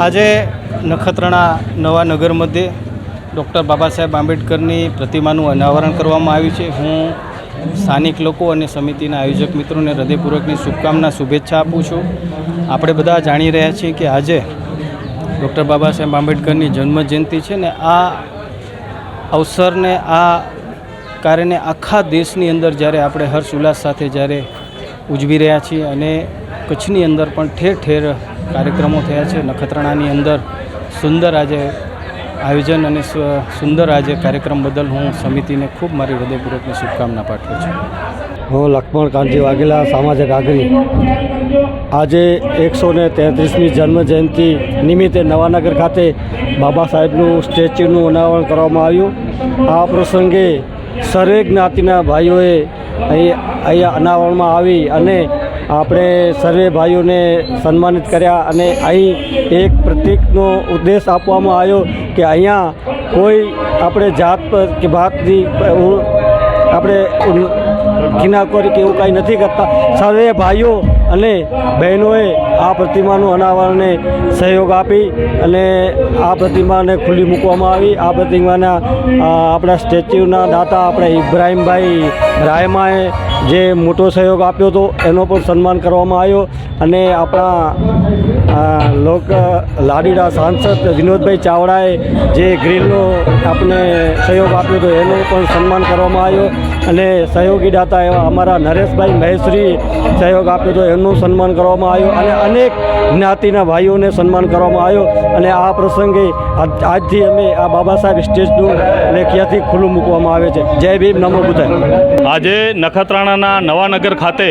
આજે નખત્રાણા નવા નગર મધ્યે ડૉક્ટર બાબા સાહેબ આંબેડકરની પ્રતિમાનું અનાવરણ કરવામાં આવ્યું છે. હું સ્થાનિક લોકો અને સમિતિના આયોજક મિત્રોને હૃદયપૂર્વકની શુભકામના, શુભેચ્છા આપું છું. આપણે બધા જાણી રહ્યા છીએ કે આજે ડૉક્ટર બાબા સાહેબ આંબેડકરની જન્મજયંતિ છે ને આ અવસરને, આ કાર્યને આખા દેશની અંદર જ્યારે આપણે હર્ષ ઉલ્લાસ સાથે જ્યારે ઉજવી રહ્યા છીએ અને કચ્છની અંદર પણ ઠેર ઠેર કાર્યક્રમો થયા છે. નખત્રાણાની અંદર સુંદર આજે આયોજન અને સુંદર આજે કાર્યક્રમ બદલ હું સમિતિને ખૂબ મારી હૃદયપૂર્વકની શુભકામના પાઠવું છું. હું લક્ષ્મણ કાંતિ વાઘેલા, સામાજિક આગરી આજે એકસો ને તેત્રીસમી જન્મજયંતિ નિમિત્તે નવાનગર ખાતે બાબા સાહેબનું સ્ટેચ્યુનું અનાવરણ કરવામાં આવ્યું. આ પ્રસંગે સર્વે જ્ઞાતિના ભાઈઓએ અહીં, અહીંયા અનાવરણમાં આવી અને આપણે સર્વે ભાઈઓને સન્માનિત કર્યા અને અહીં એક પ્રતિકનો ઉદ્દેશ આપવામાં આવ્યો કે અહીંયા કોઈ આપણે જાત પર કે ભાતની આપણે કિનાકોરી કે એવું કાંઈ નથી કરતા. સર્વે ભાઈઓ અને બહેનોએ આ પ્રતિમાનું અનાવરણને સહયોગ આપી અને આ પ્રતિમાને ખુલ્લી મૂકવામાં આવી. આ પ્રતિમાના આપણા સ્ટેચ્યુના દાતા આપણે ઇબ્રાહીમભાઈ રાયમાએ જે મોટો સહયોગ આપ્યો હતો, એનો પણ સન્માન કરવામાં આવ્યો. અને આપણા લોક, લાડીડા સાંસદ વિનોદભાઈ ચાવડાએ જે ગ્રીલનો આપણે સહયોગ આપ્યો હતો, એનો પણ સન્માન કરવામાં આવ્યો. અને સહયોગી દાતા એવા અમારા નરેશભાઈ મહેશ્રી સહયોગ આપ્યો હતો એમનું સન્માન કરવામાં આવ્યું અને અનેક જ્ઞાતિના ભાઈઓને સન્માન કરવામાં આવ્યો અને આ પ્રસંગે આજ- આજથી અમે આ બાબા સાહેબ સ્ટેજનું લેખિયાથી ખુલ્લું મૂકવામાં આવે છે. જય ભીમ, નમો બુધાય આજે નખત્રાણાના નવાનગર ખાતે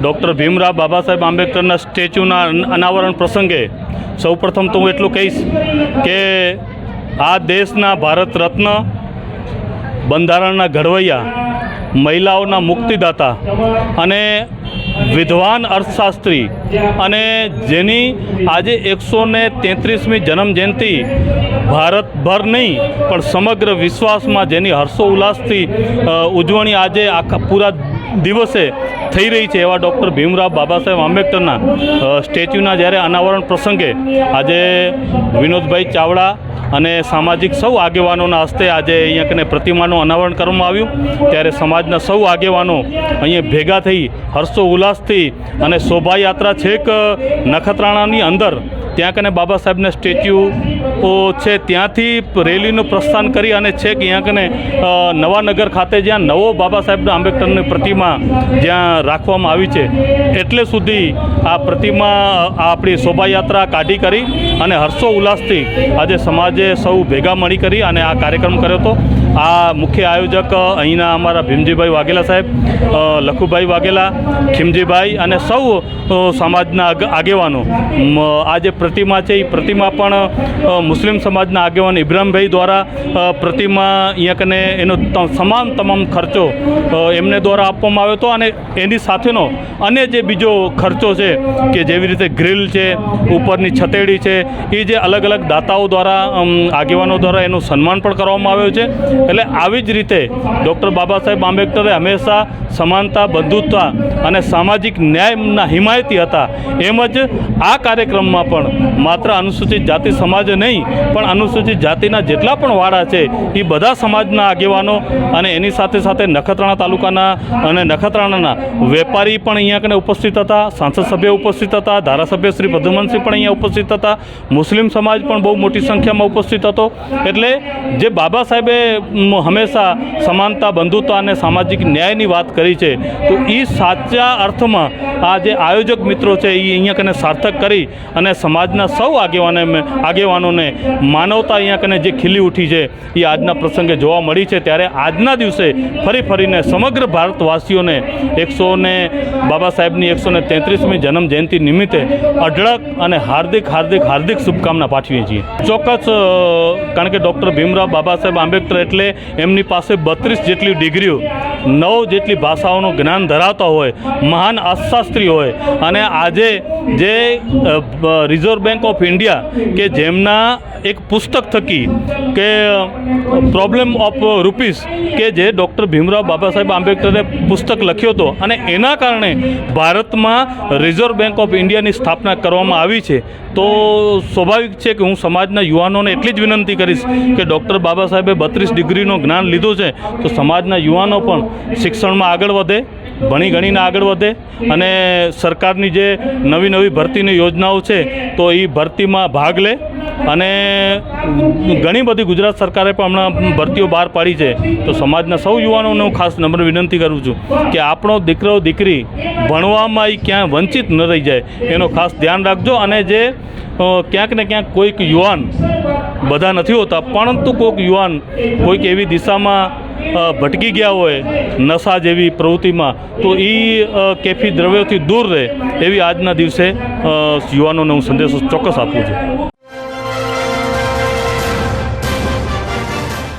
ડૉક્ટર ભીમરાવ બાબા સાહેબ આંબેડકરના સ્ટેચ્યુના અનાવરણ પ્રસંગે સૌપ્રથમ તો હું એટલું કહીશ કે આ દેશના ભારત રત્ન બંધારણના ઘડવૈયા, મહિલાઓના મુક્તિદાતા અને વિદ્વાન અર્થશાસ્ત્રી અને જેની આજે એકસો ને તેત્રીસમી જન્મજયંતિ ભારતભર નહીં, પણ સમગ્ર વિશ્વાસમાં જેની હર્ષો ઉલ્લાસથી ઉજવણી આજે આખા પૂરા દિવસે થઈ રહી છે એવા ડૉક્ટર ભીમરાવ બાબા સાહેબ આંબેડકરના સ્ટેચ્યુના જ્યારે અનાવરણ પ્રસંગે આજે વિનોદભાઈ ચાવડા અને સામાજિક સૌ આગેવાનોના હસ્તે આજે અહીંયા કને પ્રતિમાનું અનાવરણ કરવામાં આવ્યું. ત્યારે સમાજના સૌ આગેવાનો અહીંયા ભેગા થઈ હર્ષો ઉલ્લાસથી અને શોભાયાત્રા છેક નખત્રાણાની અંદર ત્યાં કને બાબા સાહેબના સ્ટેચ્યુ છે ત્યાંથી રેલીનું પ્રસ્થાન કરી અને છેક યાંકને નવાનગર ખાતે જ્યાં નવો બાબા સાહેબના આંબેડકરની પ્રતિમા જ્યાં રાખવામાં આવી છે, એટલે સુધી આ પ્રતિમા આપણી શોભાયાત્રા કાઢી કરી અને હર્ષો ઉલ્લાસથી આજે સમાજે સૌ ભેગા મળી કરી અને આ કાર્યક્રમ કર્યો હતો. આ મુખ્ય આયોજક અહીંના અમારા ભીમજીભાઈ વાઘેલા સાહેબ લખુભાઈ વાઘેલા, ખીમજીભાઈ અને સૌ સમાજના આગેવાનો. આ જે પ્રતિમા છે એ પ્રતિમા પણ મુસ્લિમ સમાજના આગેવાન ઇબ્રાહીમભાઈ દ્વારા પ્રતિમા અહીંયા કને એનો ત- તમામ ખર્ચો એમને દ્વારા આપવામાં આવ્યો હતો અને એની સાથેનો અન્ય જે બીજો ખર્ચો છે કે જેવી રીતે ગ્રીલ છે, ઉપરની છતેડી છે એ જે અલગ અલગ દાતાઓ દ્વારા આગેવાનો દ્વારા એનું સન્માન પણ કરવામાં આવ્યું છે. એટલે આવી જ રીતે ડૉક્ટર બાબા સાહેબ આંબેડકરે હંમેશા સમાનતા, બંધુત્વ અને સામાજિક ન્યાયના હિમાયતી હતા. એમ જ આ કાર્યક્રમમાં પણ માત્ર અનુસૂચિત જાતિ સમાજ નહીં, પણ અનુસૂચિત જાતિના જેટલા પણ વાડા છે, એ બધા સમાજના આગેવાનો અને એની સાથે સાથે નખત્રાણા તાલુકાના અને નખત્રાણાના વેપારી પણ અહીંયા કને ઉપસ્થિત હતા, સાંસદ સભ્ય ઉપસ્થિત હતા, ધારાસભ્ય શ્રી પ્રદ્યુમનસિંહ પણ અહીંયા ઉપસ્થિત હતા, મુસ્લિમ સમાજ પણ બહુ મોટી સંખ્યામાં ઉપસ્થિત હતો. એટલે જે બાબા સાહેબે હંમેશા સમાનતા, બંધુત્વ અને સામાજિક ન્યાયની વાત કરી છે, તો એ સાચા અર્થમાં આ જે આયોજક મિત્રો છે એ અહીંયા કને સાર્થક કરી અને સમાજના સૌ આગેવાને આગેવાનોને માનવતા અહીંયા કને જે ખીલી ઉઠી છે, એ આજના પ્રસંગે જોવા મળી છે. ત્યારે આજના દિવસે ફરી ફરીને સમગ્ર ભારતવાસીઓને એકસો ને બાબા સાહેબની એકસો ને તેત્રીસમી જન્મ નિમિત્તે અઢળક અને હાર્દિક હાર્દિક હાર્દિક શુભકામના પાઠવીએ છીએ. ચોક્કસ કારણ કે ડૉક્ટર ભીમરાવ બાબા સાહેબ આંબેડકર એટલે એમની પાસે બત્રીસ જેટલી ડિગ્રીઓ, નવ જેટલી ભાષાઓનું જ્ઞાન ધરાવતા હોય, મહાન અર્થશાસ્ત્રી હોય. અને આજે જે રિઝર્વ બેંક ઓફ ઇન્ડિયા કે જેમના એના એક પુસ્તક થકી કે પ્રોબ્લેમ ઓફ રૂપીસ કે જે ડૉક્ટર ભીમરાવ બાબા સાહેબ આંબેડકરે પુસ્તક લખ્યો હતો. અને એના કારણે ભારતમાં રિઝર્વ બેંક ઓફ ઇન્ડિયાની સ્થાપના કરવામાં આવી છે. તો સ્વાભાવિક છે કે હું સમાજના યુવાનોને એટલી જ વિનંતી કરીશ કે ડૉક્ટર બાબા સાહેબે બત્રીસ ડિગ્રીનું જ્ઞાન લીધું છે, તો સમાજના યુવાનો પણ શિક્ષણમાં આગળ વધે. ભણી ગણીને આગળ વધે અને સરકારની જે નવી નવી ભરતીની યોજનાઓ છે, તો એ ભરતીમાં ભાગ લે અને ઘણી બધી ગુજરાત સરકારે પણ હમણાં ભરતીઓ બહાર પાડી છે. તો સમાજના સૌ યુવાનોને હું ખાસ નમ્ર વિનંતી કરું છું કે આપણો દીકરો, દીકરી ભણવામાં એ ક્યાં વંચિત ન રહી જાય, એનો ખાસ ધ્યાન રાખજો અને જે ક્યાંક ને ક્યાંક કોઈક યુવાન બધા નથી હોતા, પરંતુ કોઈક યુવાન કોઈક એવી દિશામાં ભટકી ગયા હોય નશા જેવી પ્રવૃત્તિમાં, તો એ કેફી દ્રવ્યોથી દૂર રહે એવી આજના દિવસે યુવાનોને હું સંદેશો ચોક્કસ આપું છું.